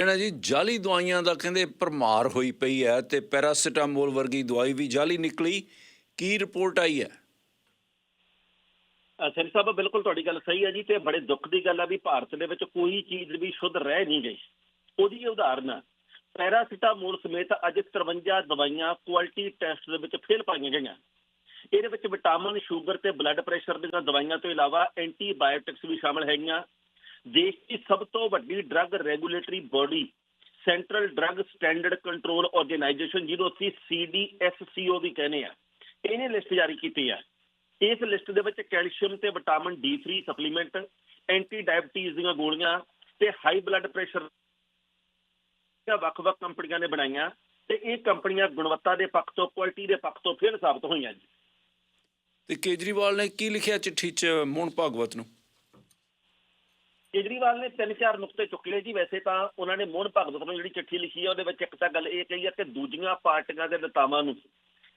ਟਣਾ ਜੀ ਜਾਲੀ ਦਵਾਈਆਂ ਦਾ ਕਹਿੰਦੇ ਭਰਮਾਰ ਹੋਈ ਪਈ ਹੈ ਤੇ ਪੈਰਾਸੀਟਾਮੋਲ ਵਰਗੀ ਦਵਾਈ ਵੀ ਜਾਲੀ ਨਿਕਲੀ, ਕੀ ਰਿਪੋਰਟ ਆਈ ਹੈ? ਸਰ ਸਾਹਿਬ, ਬਿਲਕੁਲ ਤੁਹਾਡੀ ਗੱਲ ਸਹੀ ਹੈ ਜੀ ਤੇ ਬੜੇ ਦੁੱਖ ਦੀ ਗੱਲ ਆ ਵੀ ਭਾਰਤ ਦੇ ਵਿੱਚ ਕੋਈ ਚੀਜ਼ ਵੀ ਸ਼ੁੱਧ ਰਹਿ ਨਹੀਂ ਗਈ। ਉਹਦੀ ਉਦਾਹਰਨ ਆ, ਪੈਰਾਸੀਟਾਮੋਲ ਸਮੇਤ ਅੱਜ 53 ਦਵਾਈਆਂ ਕੁਆਲਿਟੀ ਟੈਸਟ ਦੇ ਵਿੱਚ ਫੇਲ ਪਾਈਆਂ ਗਈਆਂ। ਇਹਦੇ ਵਿੱਚ ਵਿਟਾਮਿਨ, ਸ਼ੂਗਰ ਤੇ ਬਲੱਡ ਪ੍ਰੈਸ਼ਰ ਦੀਆਂ ਦਵਾਈਆਂ ਤੋਂ ਇਲਾਵਾ ਐਂਟੀਬਾਇਓਟਿਕਸ ਵੀ ਸ਼ਾਮਲ ਹੈਗੀਆਂ। ਦੇਸ਼ ਦੀ ਸਭ ਤੋਂ ਵੱਡੀ drug regulatory body central drug standard control organisation ਜਿਹਨੂੰ ਅਸੀਂ ਸੀਡੀਐਸਸੀਓ ਵੀ ਕਹਿੰਦੇ ਆ ਇਹਨੇ ਲਿਸਟ ਜਾਰੀ ਕੀਤੀ ਆ। ਇਸ ਲਿਸਟ ਦੇ ਵਿੱਚ ਕੈਲਸ਼ੀਅਮ ਤੇ vitamin D3 supplement anti diabetes ਦੀਆਂ ਗੋਲੀਆਂ ਤੇ ਹਾਈ ਬਲੱਡ ਪ੍ਰੈਸ਼ਰ ਦੀਆਂ ਵੱਖ-ਵੱਖ ਕੰਪਨੀਆਂ ਨੇ ਬਣਾਈਆਂ ਤੇ ਇਹ ਕੰਪਨੀਆਂ ਗੁਣਵੱਤਾ ਦੇ ਪੱਖ ਤੋਂ ਕੁਆਲਿਟੀ ਦੇ ਪੱਖ ਤੋਂ ਫਿਰ ਸਾਬਤ ਹੋਈਆਂ ਜੀ। ਤੇ ਕੇਜਰੀਵਾਲ ਨੇ ਕੀ ਲਿਖਿਆ ਚਿੱਠੀ 'ਚ ਮੋਹਨ ਭਾਗਵਤ ਨੂੰ? ਕੇਜਰੀਵਾਲ ਨੇ ਤਿੰਨ ਚਾਰ ਨੁਕਤੇ ਚੁੱਕ ਲਏ ਜੀ, ਵੈਸੇ ਤਾਂ ਉਹਨਾਂ ਨੇ ਮੋਹਨ ਭਗਤ ਨੂੰ ਜਿਹੜੀ ਚਿੱਠੀ ਲਿਖੀ ਹੈ ਉਹਦੇ ਵਿੱਚ ਇੱਕ ਤਾਂ ਗੱਲ ਇਹ ਕਹੀ ਹੈ ਕਿ ਦੂਜੀਆਂ ਪਾਰਟੀਆਂ ਦੇ ਨੇਤਾਵਾਂ ਨੂੰ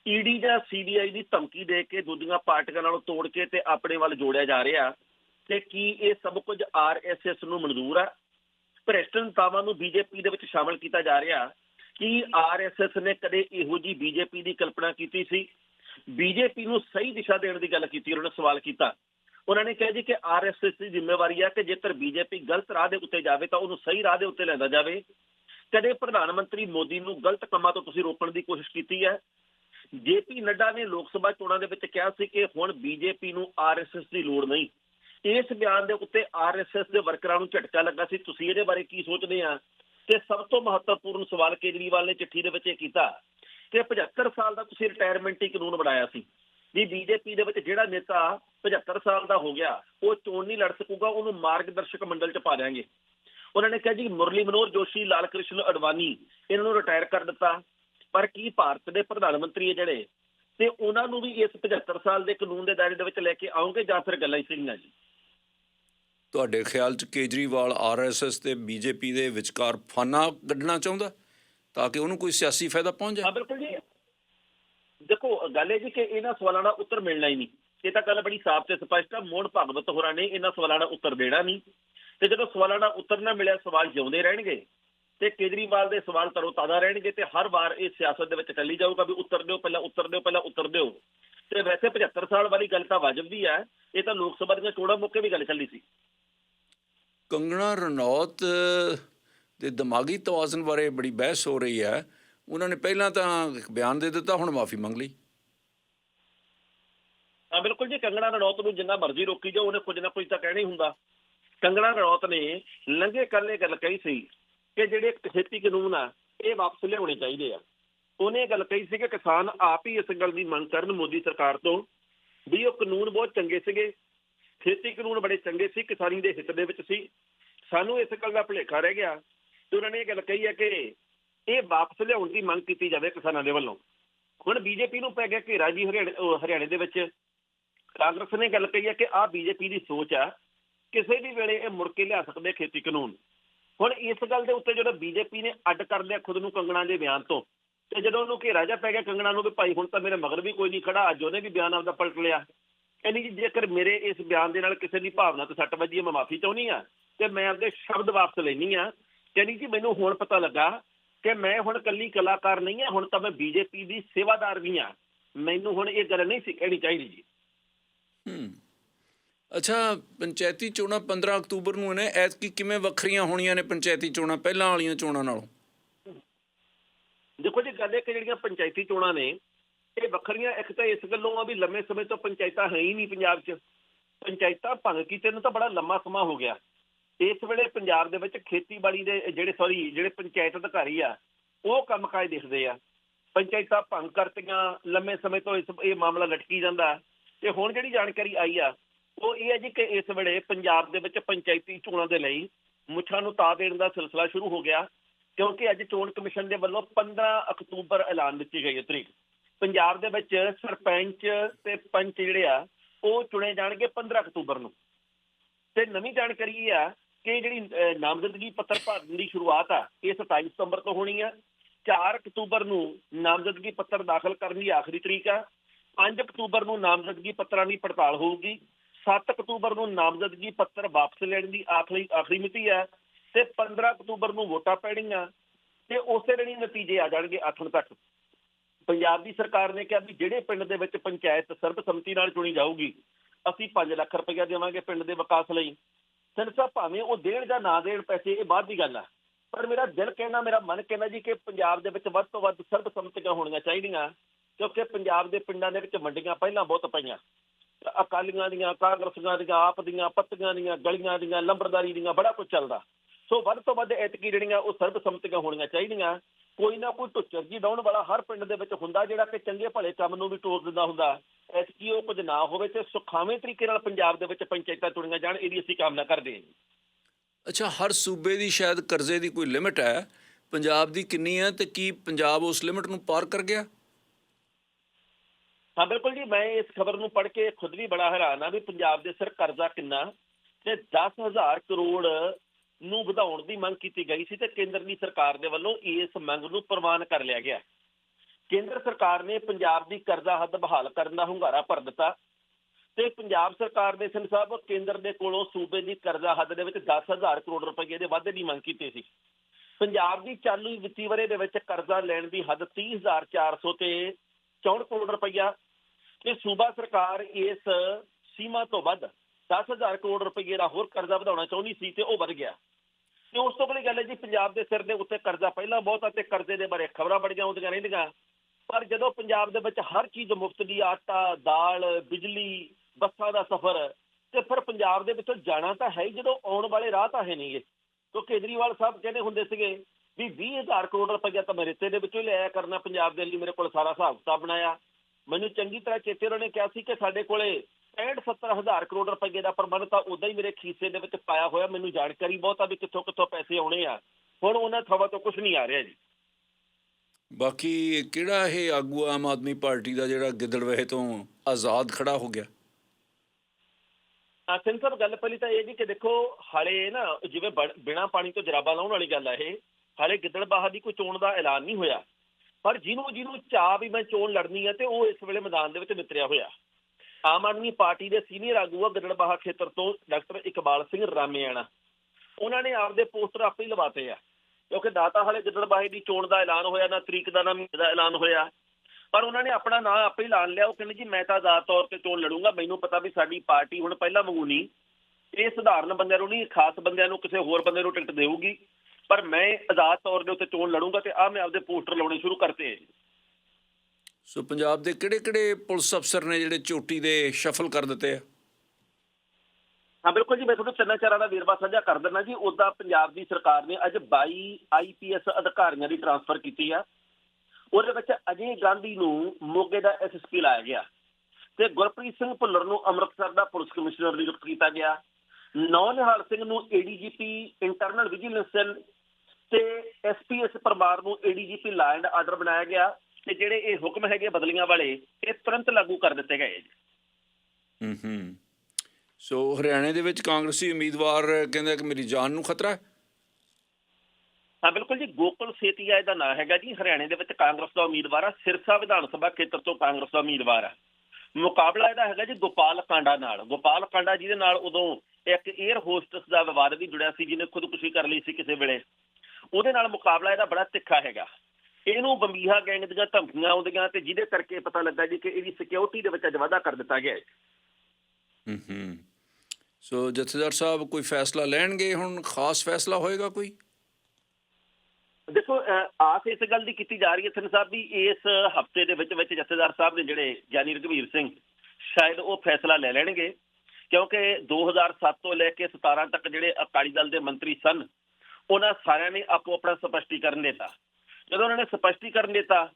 ਈਡੀ ਜਾਂ ਸੀਬੀਆਈ ਦੀ ਧਮਕੀ ਦੇ ਕੇ ਦੂਜੀਆਂ ਪਾਰਟੀਆਂ ਨਾਲੋਂ ਤੋੜ ਕੇ ਤੇ ਆਪਣੇ ਵੱਲ ਜੋੜਿਆ ਜਾ ਰਿਹਾ ਤੇ ਕੀ ਇਹ ਸਭ ਕੁਝ ਆਰਐਸਐਸ ਨੂੰ ਮਨਜ਼ੂਰ ਆ? ਭ੍ਰਿਸ਼ਟ ਨੇਤਾਵਾਂ ਨੂੰ ਬੀਜੇਪੀ ਦੇ ਵਿੱਚ ਸ਼ਾਮਲ ਕੀਤਾ ਜਾ ਰਿਹਾ ਕੀ ਆਰਐਸਐਸ ਨੇ ਕਦੇ ਇਹੋ ਜੀ ਬੀਜੇਪੀ ਦੀ ਕਲਪਨਾ ਕੀਤੀ ਸੀ? ਬੀਜੇਪੀ ਨੂੰ ਸਹੀ ਦਿਸ਼ਾ ਦੇਣ ਦੀ ਗੱਲ ਕੀਤੀ, ਉਹਨਾਂ ਨੇ ਸਵਾਲ ਕੀਤਾ। ਉਹਨਾਂ ਨੇ ਕਿਹਾ ਜੀ ਕਿ ਆਰਐਸਐਸ ਦੀ ਜ਼ਿੰਮੇਵਾਰੀ ਹੈ ਕਿ ਜੇਕਰ ਬੀਜੇਪੀ ਗਲਤ ਰਾਹ ਦੇ ਉੱਤੇ ਜਾਵੇ ਤਾਂ ਉਹਨੂੰ ਸਹੀ ਰਾਹ ਦੇ ਉੱਤੇ ਲੈਂਦਾ ਜਾਵੇ। ਕਦੇ ਪ੍ਰਧਾਨ ਮੰਤਰੀ ਮੋਦੀ ਨੂੰ ਗਲਤ ਕੰਮਾਂ ਤੋਂ ਤੁਸੀਂ ਰੋਕਣ ਦੀ ਕੋਸ਼ਿਸ਼ ਕੀਤੀ ਹੈ? ਜੇਪੀ ਨੱਡਾ ਨੇ ਲੋਕ ਸਭਾ ਚੋਣਾਂ ਦੇ ਵਿੱਚ ਕਿਹਾ ਸੀ ਕਿ ਹੁਣ ਬੀਜੇਪੀ ਨੂੰ ਆਰਐਸਐਸ ਦੀ ਲੋੜ ਨਹੀਂ। ਇਸ ਬਿਆਨ ਦੇ ਉੱਤੇ ਆਰਐਸਐਸ ਦੇ ਵਰਕਰਾਂ ਨੂੰ ਝਟਕਾ ਲੱਗਾ ਸੀ। ਤੁਸੀਂ ਇਹਦੇ ਬਾਰੇ ਕੀ ਸੋਚਦੇ ਆ? ਤੇ ਸਭ ਤੋਂ ਮਹੱਤਵਪੂਰਨ ਸਵਾਲ ਕੇਜਰੀਵਾਲ ਨੇ ਚਿੱਠੀ ਦੇ ਵਿੱਚ ਇਹ ਕੀਤਾ ਕਿ 75 ਸਾਲ ਦਾ ਤੁਸੀਂ ਰਿਟਾਇਰਮੈਂਟੀ ਕਾਨੂੰਨ ਬਣਾਇਆ ਸੀ। ਵੀ ਬੀਜੇਪੀ ਦੇ ਵਿੱਚ ਜਿਹੜਾ ਨੇਤਾ 75 ਸਾਲ ਦਾ ਹੋ ਗਿਆ ਉਹ ਚੋਣ ਨਹੀਂ ਲੜ ਸਕੂਗਾ ਉਹਨੂੰ ਮਾਰਗਦਰਸ਼ਕ ਮੰਡਲ 'ਚ ਪਾ ਦਿਆਂਗੇ। ਉਹਨਾਂ ਨੇ ਕਿਹਾ ਜੀ ਮੁਰਲੀ ਮਨੋਹਰ ਜੋਸ਼ੀ ਲਾਲ ਕ੍ਰਿਸ਼ਨ ਅਡਵਾਨੀ ਇਹਨਾਂ ਨੂੰ ਰਿਟਾਇਰ ਕਰ ਦਿੱਤਾ। ਪਰ ਕੀ ਭਾਰਤ ਦੇ ਪ੍ਰਧਾਨ ਮੰਤਰੀ ਹੈ ਜਿਹੜੇ? ਤੇ ਉਹਨਾਂ ਨੂੰ ਵੀ ਇਸ 75 ਸਾਲ ਦੇ ਕਾਨੂੰਨ ਦੇ ਦਾਇਰੇ ਦੇ ਵਿੱਚ ਲੈ ਕੇ ਆਉਂਗੇ ਜਾਂ ਫਿਰ ਗੱਲਾਂ ਹੀ ਸੀਗੀਆਂ ਜੀ? ਤੁਹਾਡੇ ਖਿਆਲ 'ਚ ਕੇਜਰੀਵਾਲ ਆਰਐਸਐਸ ਤੇ ਬੀਜੇਪੀ ਦੇ ਵਿਚਕਾਰ ਫਾਨਾ ਕੱਢਣਾ ਚਾਹੁੰਦਾ ਤਾਂ ਕਿ ਉਹਨੂੰ ਕੋਈ ਸਿਆਸੀ ਫਾਇਦਾ ਪਹੁੰਚ ਹਾਂ ਜਾਏ ਬਿਲਕੁਲ ਜੀ। ਦੇਖੋ, ਗੱਲ ਇਹ ਜੀ ਕਿ ਇਹਨਾਂ ਸਵਾਲਾਂ ਦਾ ਉੱਤਰ ਮਿਲਣਾ ਹੀ ਨਹੀਂ। ਇਹ ਤਾਂ ਗੱਲ ਬੜੀ ਸਾਫ਼ ਤੇ ਸਪਸ਼ਟ ਆ, ਮੋਹਨ ਭਗਵਤ ਹੋਰਾਂ ਨੇ ਇਹਨਾਂ ਸਵਾਲਾਂ ਦਾ ਉੱਤਰ ਦੇਣਾ ਨਹੀਂ। ਤੇ ਜਦੋਂ ਸਵਾਲਾਂ ਦਾ ਉੱਤਰ ਨਾ ਮਿਲਿਆ, ਸਵਾਲ ਜਿਉਂਦੇ ਰਹਿਣਗੇ ਤੇ ਕੇਜਰੀਵਾਲ ਦੇ ਸਵਾਲ ਤਰੋ ਤਾਜ਼ਾ ਰਹਿਣਗੇ ਤੇ ਹਰ ਵਾਰ ਇਹ ਸਿਆਸਤ ਦੇ ਵਿੱਚ ਚੱਲੀ ਜਾਊਗਾ ਵੀ ਉੱਤਰ ਦਿਓ, ਪਹਿਲਾਂ ਉੱਤਰ ਦਿਓ, ਪਹਿਲਾਂ ਉੱਤਰ ਦਿਓ। ਤੇ ਵੈਸੇ 75 ਸਾਲ ਵਾਲੀ ਗੱਲ ਤਾਂ ਵਾਜਬ ਵੀ ਹੈ ਇਹ ਤਾਂ ਲੋਕ ਸਭਾ ਦੀਆਂ ਚੋਣਾਂ ਮੌਕੇ ਵੀ ਗੱਲ ਚੱਲੀ ਸੀ। ਕੰਗਣਾ ਰਣੌਤ ਦੇ ਦਿਮਾਗੀ ਤਵਾਜ਼ਨ ਬਾਰੇ ਬੜੀ ਬਹਿਸ ਹੋ ਰਹੀ ਹੈ। ਉਹਨਾਂ ਨੇ ਪਹਿਲਾਂ ਤਾਂ ਬਿਆਨ ਦੇ ਦਿੱਤਾ, ਹੁਣ ਮਾਫੀ ਮੰਗ ਲਈ। ਹਾਂ, ਬਿਲਕੁਲ ਜੀ, ਕੰਗਣਾ ਰਣੌਤ ਨੂੰ ਜਿੰਨਾ ਮਰਜ਼ੀ ਰੋਕੀ ਜਾਓ, ਉਹਨੇ ਕੁਝ ਨਾ ਕੁਝ ਤਾਂ ਕਹਿਣਾ ਹੀ ਹੁੰਦਾ। ਕੰਗਣਾ ਰਣੌਤ ਨੇ ਲੰਘੇ ਕੱਲੇ ਗੱਲ ਕਹੀ ਸੀ ਕਿ ਜਿਹੜੇ ਖੇਤੀ ਕਾਨੂੰਨ ਆ, ਇਹ ਵਾਪਸ ਲਿਆਉਣੇ ਚਾਹੀਦੇ ਆ। ਉਹਨੇ ਇਹ ਗੱਲ ਕਹੀ ਸੀ ਕਿ ਕਿਸਾਨ ਆਪ ਹੀ ਇਸ ਗੱਲ ਦੀ ਮੰਗ ਕਰਨ ਮੋਦੀ ਸਰਕਾਰ ਤੋਂ ਵੀ ਉਹ ਕਾਨੂੰਨ ਬਹੁਤ ਚੰਗੇ ਸੀਗੇ। ਖੇਤੀ ਕਾਨੂੰਨ ਬੜੇ ਚੰਗੇ ਸੀ, ਕਿਸਾਨੀ ਦੇ ਹਿੱਤ ਦੇ ਵਿੱਚ ਸੀ। ਸਾਨੂੰ ਇਸ ਗੱਲ ਦਾ ਭੁਲੇਖਾ ਰਹਿ ਗਿਆ ਤੇ ਉਹਨਾਂ ਨੇ ਇਹ ਗੱਲ ਕਹੀ ਹੈ ਕਿ ਇਹ ਵਾਪਸ ਲਿਆਉਣ ਦੀ ਮੰਗ ਕੀਤੀ ਜਾਵੇ ਕਿਸਾਨਾਂ ਦੇ ਵੱਲੋਂ। ਹੁਣ ਬੀਜੇਪੀ ਨੂੰ ਪੈ ਗਿਆ ਘੇਰਾ ਜੀ ਹਰਿਆਣੇ ਹਰਿਆਣੇ ਦੇ ਵਿੱਚ। ਕਾਂਗਰਸ ਨੇ ਗੱਲ ਕਹੀ ਹੈ ਕਿ ਆਹ ਬੀਜੇਪੀ ਦੀ ਸੋਚ ਆ ਕਿਸੇ ਵੀ ਵੇਲੇ ਇਹ ਮੁੜ ਕੇ ਲਿਆ ਸਕਦੇ ਖੇਤੀ ਕਾਨੂੰਨ। ਹੁਣ ਇਸ ਗੱਲ ਦੇ ਉੱਤੇ ਜਦੋਂ ਬੀਜੇਪੀ ਨੇ ਅੱਡ ਕਰ ਲਿਆ ਖੁਦ ਨੂੰ ਕੰਗਣਾ ਦੇ ਬਿਆਨ ਤੋਂ ਤੇ ਜਦੋਂ ਉਹਨੂੰ ਘੇਰਾ ਜਾ ਪੈ ਗਿਆ ਕੰਗਣਾ ਨੂੰ ਵੀ ਭਾਈ ਹੁਣ ਤਾਂ ਮੇਰੇ ਮਗਰ ਵੀ ਕੋਈ ਨਹੀਂ ਖੜਾ ਅੱਜ ਉਹਨੇ ਵੀ ਬਿਆਨ ਆਪਦਾ ਪਲਟ ਲਿਆ। ਕਹਿੰਦੀ ਜੀ ਜੇਕਰ ਮੇਰੇ ਇਸ ਬਿਆਨ ਦੇ ਨਾਲ ਕਿਸੇ ਦੀ ਭਾਵਨਾ ਤੇ ਸੱਟ ਵੱਜੀ ਹੈ, ਮੈਂ ਮਾਫੀ ਚਾਹੁੰਦੀ ਆ ਤੇ ਮੈਂ ਆਪਦੇ ਸ਼ਬਦ ਵਾਪਸ ਲੈਣੀ ਆ ਕਹਿੰਦੀ ਜੀ ਮੈਨੂੰ ਹੁਣ ਪਤਾ ਲੱਗਾ ਕਿ ਮੈਂ ਹੁਣ ਕੱਲੀ ਕਲਾਕਾਰ ਨਹੀਂ ਆ ਹੁਣ ਤਾਂ ਮੈਂ ਬੀਜੇਪੀ ਦੀ ਸੇਵਾਦਾਰ ਵੀ ਆ ਮੈਨੂੰ ਹੁਣ ਇਹ ਗੱਲ ਨਹੀਂ ਸੀ ਕਹਿਣੀ ਚਾਹੀਦੀ ਜੀ। ਹੂੰ। ਅੱਛਾ ਪੰਚਾਇਤੀ ਚੋਣਾਂ 15 ਅਕਤੂਬਰ ਨੂੰ ਨੇ ਐਤਕੀ ਕਿਵੇਂ ਵੱਖਰੀਆਂ ਹੋਣੀਆਂ ਨੇ ਪੰਚਾਇਤੀ ਚੋਣਾਂ ਪਹਿਲਾਂ ਵਾਲੀਆਂ ਚੋਣਾਂ ਨਾਲੋਂ? ਦੇਖੋ ਜੀ ਗੱਲ ਇਹ ਕਿ ਜਿਹੜੀਆਂ ਪੰਚਾਇਤੀ ਚੋਣਾਂ ਨੇ ਇਹ ਵੱਖਰੀਆਂ ਇੱਕ ਤਾਂ ਇਸ ਗੱਲੋਂ ਆ ਵੀ ਲੰਮੇ ਸਮੇਂ ਤੋਂ ਪੰਚਾਇਤਾਂ ਹੈ ਹੀ ਨਹੀਂ ਪੰਜਾਬ 'ਚ। ਪੰਚਾਇਤਾਂ ਭੰਗ ਕੀਤੇ ਨੂੰ ਤਾਂ ਬੜਾ ਲੰਮਾ ਸਮਾਂ ਹੋ ਗਿਆ। ਇਸ ਵੇਲੇ ਪੰਜਾਬ ਦੇ ਵਿੱਚ ਖੇਤੀਬਾੜੀ ਦੇ ਜਿਹੜੇ ਸੌਰੀ ਜਿਹੜੇ ਪੰਚਾਇਤ ਅਧਿਕਾਰੀ ਆ, ਉਹ ਕੰਮਕਾਜ ਦੇਖਦੇ ਆ। ਪੰਚਾਇਤਾਂ ਭੰਗ ਕਰਤੀਆਂ, ਲੰਮੇ ਸਮੇਂ ਤੋਂ ਇਸ, ਇਹ ਮਾਮਲਾ ਲਟਕੀ ਜਾਂਦਾ। ਤੇ ਹੁਣ ਜਿਹੜੀ ਜਾਣਕਾਰੀ ਆਈ ਆ, ਉਹ ਇਹ ਹੈ ਜੀ ਕਿ ਇਸ ਵੇਲੇ ਪੰਜਾਬ ਦੇ ਵਿੱਚ ਪੰਚਾਇਤੀ ਚੋਣਾਂ ਦੇ ਲਈ ਮੁੱਛਾਂ ਨੂੰ ਤਾ ਦੇਣ ਦਾ ਸਿਲਸਿਲਾ ਸ਼ੁਰੂ ਹੋ ਗਿਆ, ਕਿਉਂਕਿ ਅੱਜ ਚੋਣ ਕਮਿਸ਼ਨ ਦੇ ਵੱਲੋਂ 15 ਅਕਤੂਬਰ ਐਲਾਨ ਦਿੱਤੀ ਗਈ ਹੈ ਤਰੀਕ। ਪੰਜਾਬ ਦੇ ਵਿੱਚ ਸਰਪੰਚ ਤੇ ਪੰਚ ਜਿਹੜੇ ਆ, ਉਹ ਚੁਣੇ ਜਾਣਗੇ 15 ਅਕਤੂਬਰ ਨੂੰ। ਤੇ ਨਵੀਂ ਜਾਣਕਾਰੀ ਇਹ ਆ ਕਿ ਜਿਹੜੀ ਨਾਮਜ਼ਦਗੀ ਪੱਤਰ ਭਰਨ ਦੀ ਸ਼ੁਰੂਆਤ ਆ, ਇਹ 27 ਸਤੰਬਰ ਤੋਂ ਹੋਣੀ ਆ। 4 ਅਕਤੂਬਰ ਨੂੰ ਨਾਮਜ਼ਦਗੀ ਪੱਤਰ ਦਾਖਲ ਕਰਨ ਦੀ ਆਖਰੀ ਤਰੀਕ ਆ। 5 ਅਕਤੂਬਰ ਨੂੰ ਨਾਮਜ਼ਦਗੀ ਪੱਤਰਾਂ ਦੀ ਪੜਤਾਲ ਹੋਊਗੀ। 7 ਅਕਤੂਬਰ ਨੂੰ ਨਾਮਜ਼ਦਗੀ ਪੱਤਰ ਵਾਪਸ ਲੈਣ ਦੀ ਆਖਰੀ ਆਖਰੀ ਮਿਤੀ ਹੈ ਤੇ 15 ਅਕਤੂਬਰ ਨੂੰ ਵੋਟਾਂ ਪੈਣੀਆਂ ਤੇ ਉਸੇ ਦਿਨ ਹੀ ਨਤੀਜੇ ਆ ਜਾਣਗੇ ਆਥਣ ਤੱਕ। ਪੰਜਾਬ ਦੀ ਸਰਕਾਰ ਨੇ ਕਿਹਾ ਵੀ ਜਿਹੜੇ ਪਿੰਡ ਦੇ ਵਿੱਚ ਪੰਚਾਇਤ ਸਰਬਸੰਮਤੀ ਨਾਲ ਚੁਣੀ ਜਾਊਗੀ, ਅਸੀਂ 5 ਲੱਖ ਰੁਪਏ ਦੇਵਾਂਗੇ ਪਿੰਡ ਦੇ ਵਿਕਾਸ ਲਈ। ਸਿਰਸਾ ਭਾਵੇਂ ਉਹ ਦੇਣ ਜਾਂ ਨਾ ਦੇਣ ਪੈਸੇ, ਇਹ ਬਾਅਦ ਦੀ ਗੱਲ ਆ। ਪਰ ਮੇਰਾ ਦਿਲ ਕਹਿਣਾ, ਮੇਰਾ ਮਨ ਕਹਿਣਾ ਜੀ ਕਿ ਪੰਜਾਬ ਦੇ ਵਿੱਚ ਵੱਧ ਤੋਂ ਵੱਧ ਸਰਬਸੰਮਤੀਆਂ ਹੋਣੀਆਂ ਚਾਹੀਦੀਆਂ, ਕਿਉਂਕਿ ਪੰਜਾਬ ਦੇ ਪਿੰਡਾਂ ਦੇ ਵਿੱਚ ਮੰਡੀਆਂ ਪਹਿਲਾਂ ਬਹੁਤ ਪਈਆਂ। ਅਕਾਲੀਆਂ ਦੀਆਂ, ਕਾਂਗਰਸੀਆਂ ਦੀਆਂ, ਆਪ ਦੀਆਂ, ਪੱਤੀਆਂ ਦੀਆਂ, ਗਲੀਆਂ ਦੀਆਂ ਲੰਬਰਦਾਰੀ ਦੀਆਂ, ਬੜਾ ਕੁਝ ਚੱਲਦਾ। ਸੋ ਵੱਧ ਤੋਂ ਵੱਧ ਐਤਕੀ ਜਿਹੜੀਆਂ ਉਹ ਸਰਬਸੰਮਤੀਆਂ ਹੋਣੀਆਂ ਚਾਹੀਦੀਆਂ। ਕੋਈ ਨਾ ਕੋਈ ਢੁੱਚਰ ਜੀ ਡਾਉਣ ਵਾਲਾ ਹਰ ਪਿੰਡ ਦੇ ਵਿੱਚ ਹੁੰਦਾ ਜਿਹੜਾ ਕਿ ਚੰਗੇ ਭਲੇ ਕੰਮ ਨੂੰ ਵੀ ਟੋਕ ਦਿੰਦਾ ਹੁੰਦਾ। ਐਤਕੀ ਉਹ ਕੁਝ ਨਾ ਹੋਵੇ ਤੇ ਸੁਖਾਵੇਂ ਤਰੀਕੇ ਨਾਲ ਪੰਜਾਬ ਦੇ ਵਿੱਚ ਪੰਚਾਇਤਾਂ ਚੁਣੀਆਂ ਜਾਣ ਇਹਦੀ ਅਸੀਂ ਕਾਮਨਾ ਕਰਦੇ ਹਾਂ ਅੱਛਾ ਹਰ ਸੂਬੇ ਦੀ ਸ਼ਾਇਦ ਕਰਜ਼ੇ ਦੀ ਕੋਈ ਲਿਮਿਟ ਹੈ। ਪੰਜਾਬ ਦੀ ਕਿੰਨੀ ਹੈ ਤੇ ਕੀ ਪੰਜਾਬ ਉਸ ਲਿਮਿਟ ਨੂੰ ਪਾਰ ਕਰ ਗਿਆ? ਹਾਂ ਬਿਲਕੁਲ ਜੀ ਮੈਂ ਇਸ ਖਬਰ ਨੂੰ ਪੜ੍ਹ ਕੇ ਖੁਦ ਵੀ ਬੜਾ ਹੈਰਾਨ ਆ ਵੀ ਪੰਜਾਬ ਦੇ ਸਿਰ ਕਰਜ਼ਾ ਕਿੰਨਾ ਤੇ 10000 ਕਰੋੜ ਨੂੰ ਵਧਾਉਣ ਦੀ ਮੰਗ ਕੀਤੀ ਗਈ ਸੀ ਤੇ ਕੇਂਦਰ ਦੀ ਸਰਕਾਰ ਦੇ ਵੱਲੋਂ ਇਸ ਮੰਗ ਨੂੰ ਪ੍ਰਵਾਨ ਕਰ ਲਿਆ ਗਿਆ। ਕੇਂਦਰ ਸਰਕਾਰ ਨੇ ਪੰਜਾਬ ਦੀ ਕਰਜ਼ਾ ਹੱਦ ਬਹਾਲ ਕਰਨ ਦਾ ਹੁੰਗਾਰਾ ਭਰ ਦਿੱਤਾ ਤੇ ਪੰਜਾਬ ਸਰਕਾਰ ਨੇ ਸਿੰਘ ਸਾਹਿਬ ਕੇਂਦਰ ਦੇ ਕੋਲੋਂ ਸੂਬੇ ਦੀ ਕਰਜ਼ਾ ਹੱਦ ਦੇ ਵਿੱਚ 10000 ਕਰੋੜ ਰੁਪਏ ਦੇ ਵਾਧੇ ਦੀ ਮੰਗ ਕੀਤੀ ਸੀ। ਪੰਜਾਬ ਦੀ ਚਾਲੂ ਵਿੱਤੀ ਵਰੇ ਦੇ ਵਿੱਚ ਕਰਜ਼ਾ ਲੈਣ ਦੀ ਹੱਦ 30400 ਤੇ 64 ਕਰੋੜ ਰੁਪਈਆ ਤੇ ਸੂਬਾ ਸਰਕਾਰ ਇਸ ਸੀਮਾ ਤੋਂ ਵੱਧ 10000 ਕਰੋੜ ਰੁਪਏ ਦਾ ਹੋਰ ਕਰਜ਼ਾ ਵਧਾਉਣਾ ਚਾਹੁੰਦੀ ਸੀ ਤੇ ਉਹ ਵਧ ਗਿਆ। ਤੇ ਉਸ ਤੋਂ ਅਗਲੀ ਗੱਲ ਹੈ ਜੀ, ਪੰਜਾਬ ਦੇ ਸਿਰ ਦੇ ਉੱਤੇ ਕਰਜ਼ਾ ਪਹਿਲਾਂ ਬਹੁਤ ਆ ਕਰਜ਼ੇ ਦੇ ਬਾਰੇ ਖਬਰਾਂ ਬੜੀਆਂ ਆਉਂਦੀਆਂ ਰਹਿੰਦੀਆਂ। ਪਰ ਜਦੋਂ ਪੰਜਾਬ ਦੇ ਵਿੱਚ ਹਰ ਚੀਜ਼ ਮੁਫਤ ਦੀ, ਆਟਾ, ਦਾਲ, ਬਿਜਲੀ, ਬੱਸਾਂ ਦਾ ਸਫ਼ਰ, ਤੇ ਫਿਰ ਪੰਜਾਬ ਦੇ ਵਿੱਚੋਂ ਜਾਣਾ ਤਾਂ ਹੈ ਹੀ, ਜਦੋਂ ਆਉਣ ਵਾਲੇ ਰਾਹ ਤਾਂ ਹੈ ਨਹੀਂਗੇ ਤੋ ਕੇਜਰੀਵਾਲ ਸਾਹਿਬ ਕਹਿੰਦੇ ਹੁੰਦੇ ਸੀਗੇ ਵੀ 20000 ਕਰੋੜ ਰੁਪਏ ਤਾਂ ਮੈਂ ਰੇਤੇ ਦੇ ਵਿੱਚੋਂ ਹੀ ਲਿਆਇਆ ਕਰਨਾ, ਪੰਜਾਬ ਦੇ ਲਈ ਮੇਰੇ ਕੋਲ ਸਾਰਾ ਹਿਸਾਬ ਕਿਤਾਬ ਬਣਾਇਆ। ਮੈਨੂੰ ਚੰਗੀ ਤਰ੍ਹਾਂ ਚੇਤੇ ਉਹਨਾਂ ਨੇ ਕਿਹਾ ਸੀ ਕਿ ਸਾਡੇ ਕੋਲੇ 65 70 ਹਜ਼ਾਰ ਕਰੋੜ ਰੁਪਏ ਦਾ ਪ੍ਰਬੰਧ ਤਾਂ ਉਦਾਂ ਹੀ ਮੇਰੇ ਖੀਸੇ ਦੇ ਵਿੱਚ ਪਾਇਆ ਹੋਇਆ। ਮੈਨੂੰ ਜਾਣਕਾਰੀ ਬਹੁਤ ਆ ਵੀ ਕਿੱਥੋਂ ਕਿੱਥੋਂ ਪੈਸੇ ਆਉਣੇ ਆ। ਹੁਣ ਉਹਨਾਂ ਥਾਵਾਂ ਤੋਂ ਕੁਝ ਨਹੀਂ ਆ ਰਿਹਾ ਜੀ। ਬਾਕੀ ਕਿਹੜਾ ਇਹ ਆਗੂ ਆਮ ਆਦਮੀ ਪਾਰਟੀ ਦਾ ਜਿਹੜਾ ਗਿੱਦੜਵੇ ਤੋਂ ਆਜ਼ਾਦ ਖੜਾ ਹੋ ਗਿਆ? ਆ ਸਿੰਘ ਸਾਹਿਬ ਗੱਲ ਪਹਿਲੀ ਤਾਂ ਇਹ ਜੀ ਕਿ ਦੇਖੋ ਹਾਲੇ ਨਾ ਜਿਵੇਂ ਬਿਨਾਂ ਪਾਣੀ ਤੋਂ ਜਰਾਬਾ ਲਾਉਣ ਵਾਲੀ ਗੱਲ ਆ ਇਹ ਹਾਲੇ ਗਿੱਦੜਬਾਹਾ ਦੀ ਕੋਈ ਚੋਣ ਦਾ ਐਲਾਨ ਨਹੀਂ ਹੋਇਆ। ਪਰ ਜਿਹਨੂੰ ਜਿਹਨੂੰ ਚਾਹ ਵੀ ਮੈਂ ਚੋਣ ਲੜਨੀ ਆ ਤੇ ਉਹ ਇਸ ਵੇਲੇ ਮੈਦਾਨ ਦੇ ਵਿੱਚ ਨਿਤਰਿਆ ਹੋਇਆ। ਆਮ ਆਦਮੀ ਪਾਰਟੀ ਦੇ ਸੀਨੀਅਰ ਆਗੂ ਆ ਗਿੱਦੜਬਾਹਾ ਖੇਤਰ ਤੋਂ ਡਾਕਟਰ ਇਕਬਾਲ ਸਿੰਘ ਰਾਮੇਆਣਾ। ਉਹਨਾਂ ਨੇ ਆਪਦੇ ਪੋਸਟਰ ਆਪੇ ਹੀ ਲਵਾਤੇ ਆ। ਕਿਉਂਕਿ ਦਾਤਾ ਹਾਲੇ ਗਿੱਦੜਬਾਹੇ ਦੀ ਚੋਣ ਦਾ ਐਲਾਨ ਹੋਇਆ, ਨਾ ਤਰੀਕ ਦਾ, ਨਾ ਮਹੀਨੇ ਦਾ ਐਲਾਨ ਹੋਇਆ। ਪਰ ਉਹਨਾਂ ਨੇ ਆਪਣਾ ਨਾਂ ਆਪੇ ਹੀ ਐਲਾਨ ਲਿਆ। ਉਹ ਕਹਿੰਦੇ ਜੀ, ਮੈਂ ਤਾਂ ਆਜ਼ਾਦ ਤੌਰ ਤੇ ਚੋਣ ਲੜੂੰਗਾ। ਮੈਨੂੰ ਪਤਾ ਵੀ ਸਾਡੀ ਪਾਰਟੀ ਹੁਣ ਪਹਿਲਾਂ ਵਾਂਗੂ ਨਹੀਂ। ਇਹ ਸਧਾਰਨ ਬੰਦਿਆਂ ਨੂੰ ਨਹੀਂ, ਖਾਸ ਬੰਦਿਆਂ ਨੂੰ ਕਿਸੇ ਹੋਰ ਬੰਦੇ ਨੂੰ ਟਿਕਟ ਦੇਊਗੀ। ਪਰ ਮੈਂ ਆਜ਼ਾਦ ਤੌਰ ਦੇ ਉੱਤੇ ਚੋਣ ਲੜੂੰਗਾ ਤੇ ਆ ਮੈਂ ਆਪਦੇ ਪੋਸਟਰ ਲਾਉਣੇ ਸ਼ੁਰੂ ਕਰਤੇ ਸੋ ਪੰਜਾਬ ਦੇ ਕਿਹੜੇ-ਕਿਹੜੇ ਪੁਲਿਸ ਅਫਸਰ ਨੇ ਜਿਹੜੇ ਚੋਟੀ ਦੇ ਸ਼ਫਲ ਕਰ ਦਿੱਤੇ ਆ? ਹਾਂ, ਬਿਲਕੁਲ ਜੀ, ਮੈਂ ਤੁਹਾਨੂੰ ਤਿੰਨਾਂ ਚਾਰਾਂ ਦਾ ਵੇਰਵਾ ਸਾਂਝਾ ਕਰ ਦਿੰਦਾ ਜੀ। ਉਦਾਂ ਪੰਜਾਬ ਦੀ ਸਰਕਾਰ ਨੇ ਅੱਜ 22 ਆਈਪੀਐਸ ਅਧਿਕਾਰੀਆਂ ਦੀ ਟਰਾਂਸਫਰ ਕੀਤੀ ਆ। ਉਹਦੇ ਵਿੱਚ ਅਜੇ ਗਾਂਧੀ ਨੂੰ ਮੋਗੇ ਦਾ ਐਸਐਸਪੀ ਲਾਇਆ ਗਿਆ। ਤੇ ਗੁਰਪ੍ਰੀਤ ਸਿੰਘ ਭੁੱਲਰ ਨੂੰ ਅੰਮ੍ਰਿਤਸਰ ਦਾ ਪੁਲਿਸ ਕਮਿਸ਼ਨਰ ਨਿਯੁਕਤ ਕੀਤਾ ਗਿਆ। ਨੌ ਨਿਹਾਲ ਸਿੰਘ ਨੂੰ ਏਡੀਜੀਪੀ ਇੰਟਰਨਲ ਵਿਜੀਲੈਂਸ ਸੈੱਲ ਤੇ ਐਸਪੀਐਸ ਪਰਿਵਾਰ ਨੂੰ ਏਡੀਜੀਪੀ ਲਾ ਐਂਡ ਆਰਡਰ ਬਣਾਇਆ ਗਿਆ। ਤੇ ਜਿਹੜੇ ਇਹ ਹੁਕਮ ਹੈਗੇ ਬਦਲੀਆਂ ਵਾਲੇ ਇਹ ਤੁਰੰਤ ਲਾਗੂ ਕਰ ਦਿੱਤੇ ਗਏ ਜੀ। ਹੂੰ ਹੂੰ ਸੋ ਹਰਿਆਣੇ ਦੇ ਵਿੱਚ ਕਾਂਗਰਸੀ ਉਮੀਦਵਾਰ ਕਹਿੰਦਾ ਕਿ ਮੇਰੀ ਜਾਨ ਨੂੰ ਖਤਰਾ ਹੈ? ਹਾਂ ਬਿਲਕੁਲ ਜੀ। ਗੋਕੁਲ ਸੇਤੀਆ ਇਹਦਾ ਨਾਂ ਹੈਗਾ ਜੀ। ਹਰਿਆਣੇ ਦੇ ਵਿੱਚ ਕਾਂਗਰਸ ਦਾ ਉਮੀਦਵਾਰ ਆ। ਸਿਰਸਾ ਵਿਧਾਨ ਸਭਾ ਖੇਤਰ ਤੋਂ ਕਾਂਗਰਸ ਦਾ ਉਮੀਦਵਾਰ ਆ। ਮੁਕਾਬਲਾ ਇਹਦਾ ਹੈਗਾ ਜੀ ਗੋਪਾਲ ਕਾਂਡਾ ਨਾਲ। ਗੋਪਾਲ ਕਾਂਡਾ ਜਿਹਦੇ ਨਾਲ ਉਦੋਂ ਇੱਕ 에ਅਰ ਹੋਸਟਸ ਦਾ ਵਿਵਾਦ ਵੀ ਜੁੜਿਆ ਸੀ ਜਿਹਨੇ ਖੁਦਕੁਸ਼ੀ ਕਰ ਲਈ ਸੀ ਕਿਸੇ ਵੇਲੇ। ਉਹਦੇ ਨਾਲ ਮੁਕਾਬਲਾ ਇਹਦਾ ਬੜਾ ਤਿੱਖਾ ਹੈਗਾ। ਇਹਨੂੰ ਬੰਬੀਹਾ ਗੈਂਗ ਦੀਆਂ ਧਮਕੀਆਂ ਆਉਂਦੀਆਂ ਤੇ ਜਿਹਦੇ ਕਰਕੇ ਪਤਾ ਲੱਗਾ ਜੀ ਕਿ ਇਹਦੀ ਸਿਕਿਉਰਿਟੀ ਦੇ ਵਿੱਚ ਅੱਜ ਵਾਧਾ ਕਰ ਦਿੱਤਾ ਗਿਆ ਹੈ। ਹੂੰ ਹੂੰ। ਸੋ ਜਥੇਦਾਰ ਸਾਹਿਬ ਕੋਈ ਫੈਸਲਾ ਲੈਣਗੇ ਹੁਣ? ਖਾਸ ਫੈਸਲਾ ਹੋਏਗਾ ਕੋਈ? ਦੇਖੋ ਆਸ ਇਸ ਗੱਲ ਦੀ ਕੀਤੀ ਜਾ ਰਹੀ ਹੈ ਸਿੰਘ ਸਾਹਿਬ ਵੀ ਇਸ ਹਫ਼ਤੇ ਦੇ ਵਿੱਚ ਵਿੱਚ ਜਥੇਦਾਰ ਸਾਹਿਬ ਨੇ ਜਿਹੜੇ ਗਿਆਨੀ ਰਘਵੀਰ ਸਿੰਘ ਸ਼ਾਇਦ ਉਹ ਫੈਸਲਾ ਲੈ ਲੈਣਗੇ। ਕਿਉਂਕਿ 2007 ਤੋਂ ਲੈ ਕੇ 17 ਤੱਕ ਜਿਹੜੇ ਅਕਾਲੀ ਦਲ ਦੇ ਮੰਤਰੀ ਸਨ ਉਹਨਾਂ ਸਾਰਿਆਂ ਨੇ ਆਪੋ ਆਪਣਾ ਸਪਸ਼ਟੀਕਰਨ ਦਿੱਤਾ। ਜਦੋਂ ਉਹਨਾਂ ਨੇ ਸਪਸ਼ਟੀਕਰਨ ਦਿੱਤਾ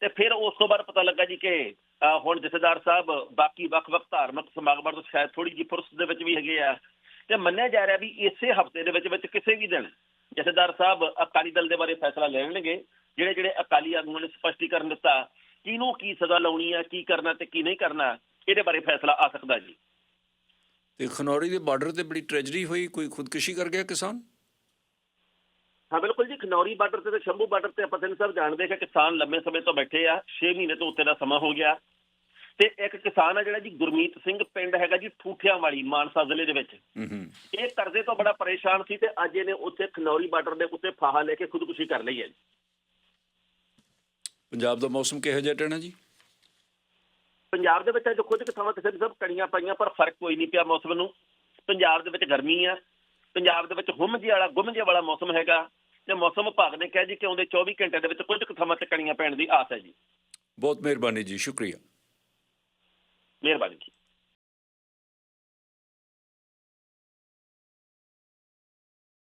ਤੇ ਫਿਰ ਉਸ ਤੋਂ ਬਾਅਦ ਪਤਾ ਲੱਗਾ ਜੀ ਕਿ ਹੁਣ ਜਥੇਦਾਰ ਸਾਹਿਬ ਬਾਕੀ ਵੱਖ-ਵੱਖ ਧਾਰਮਿਕ ਸਮਾਗਮਾਂ ਤੋਂ ਸ਼ਾਇਦ ਥੋੜੀ ਜਿਹੀ ਫੁਰਸਤ ਦੇ ਵਿੱਚ ਵੀ ਹੈਗੇ ਆ। ਤੇ ਮੰਨਿਆ ਜਾ ਰਿਹਾ ਵੀ ਇਸੇ ਹਫ਼ਤੇ ਦੇ ਵਿੱਚ ਵਿੱਚ ਕਿਸੇ ਵੀ ਦਿਨ ਜਥੇਦਾਰ ਸਾਹਿਬ ਅਕਾਲੀ ਦਲ ਦੇ ਬਾਰੇ ਫੈਸਲਾ ਲੈ ਲੈਣਗੇ ਜਿਹੜੇ ਜਿਹੜੇ ਅਕਾਲੀ ਆਗੂਆਂ ਨੇ ਸਪਸ਼ਟੀਕਰਨ ਦਿੱਤਾ। ਕਿਹਨੂੰ ਕੀ ਸਜ਼ਾ ਲਾਉਣੀ ਆ ਕੀ ਕਰਨਾ ਤੇ ਕੀ ਨਹੀਂ ਕਰਨਾ ਇਹਦੇ ਬਾਰੇ ਫੈਸਲਾ ਆ ਸਕਦਾ ਜੀ। ਤੇ ਖਨੌਰੀ ਦੇ ਬਾਰਡਰ ਤੇ ਬੜੀ ਟ੍ਰੈਜਡੀ ਹੋਈ ਕੋਈ ਖੁਦਕੁਸ਼ੀ ਕਰ ਗਿਆ ਕਿਸਾਨ? ਹਾਂ ਬਿਲਕੁਲ ਜੀ। ਖਨੌਰੀ ਬਾਰਡਰ ਤੇ ਤੇ ਸ਼ੰਭੂ ਬਾਰਡਰ ਤੇ ਆਪਾਂ ਸਿੰਘ ਸਾਹਿਬ ਜਾਣਦੇ ਕਿ ਕਿਸਾਨ ਲੰਮੇ ਸਮੇਂ ਤੋਂ ਬੈਠੇ ਆ 6 ਮਹੀਨੇ ਤੋਂ ਉੱਤੇ ਦਾ ਸਮਾਂ ਹੋ ਗਿਆ। ਤੇ ਇੱਕ ਕਿਸਾਨ ਆ ਜਿਹੜਾ ਜੀ ਗੁਰਮੀਤ ਸਿੰਘ ਪਿੰਡ ਹੈਗਾ ਜੀ ਠੂਠਿਆਂ ਵਾਲੀ ਮਾਨਸਾ ਜ਼ਿਲ੍ਹੇ ਦੇ ਵਿੱਚ। ਇਹ ਕਰਜ਼ੇ ਤੋਂ ਬੜਾ ਪਰੇਸ਼ਾਨ ਸੀ ਤੇ ਅੱਜ ਇਹਨੇ ਉੱਥੇ ਖਨੌਰੀ ਬਾਰਡਰ ਦੇ ਉੱਤੇ ਫਾਹਾ ਲੈ ਕੇ ਖੁਦਕੁਸ਼ੀ ਕਰ ਲਈ ਹੈ ਜੀ। ਪੰਜਾਬ ਦਾ ਮੌਸਮ ਕਿਹੋ ਜਿਹਾ ਟਣਾ ਜੀ? ਪੰਜਾਬ ਦੇ ਵਿੱਚ ਅੱਜ ਕੁਝ ਕੁ ਥਾਵਾਂ ਤੇ ਸਿਰਫ ਸਭ ਕਣੀਆਂ ਪਈਆਂ ਪਰ ਫ਼ਰਕ ਕੋਈ ਨਹੀਂ ਪਿਆ ਮੌਸਮ ਨੂੰ। ਪੰਜਾਬ ਦੇ ਵਿੱਚ ਗਰਮੀ ਆ। ਪੰਜਾਬ ਦੇ ਵਿੱਚ ਹੁੰਮ ਜਿਹੇ ਵਾਲਾ ਗੁੰਮ ਜਿਹੇ ਵਾਲਾ ਮੌਸਮ ਹੈਗਾ। ਤੇ ਮੌਸਮ ਵਿਭਾਗ ਨੇ ਕਿਹਾ ਜੀ ਕਿ ਆਉਂਦੇ 24 ਘੰਟੇ ਦੇ ਵਿੱਚ ਕੁਝ ਕੁ ਥਾਵਾਂ ਤੇ ਕਣੀਆਂ ਪੈਣ ਦੀ ਆਸ ਹੈ ਜੀ। ਬਹੁਤ ਮਿਹਰਬਾਨੀ ਜੀ ਸ਼ੁਕਰੀਆ। ਮਿਹਰਬਾਨੀ ਜੀ।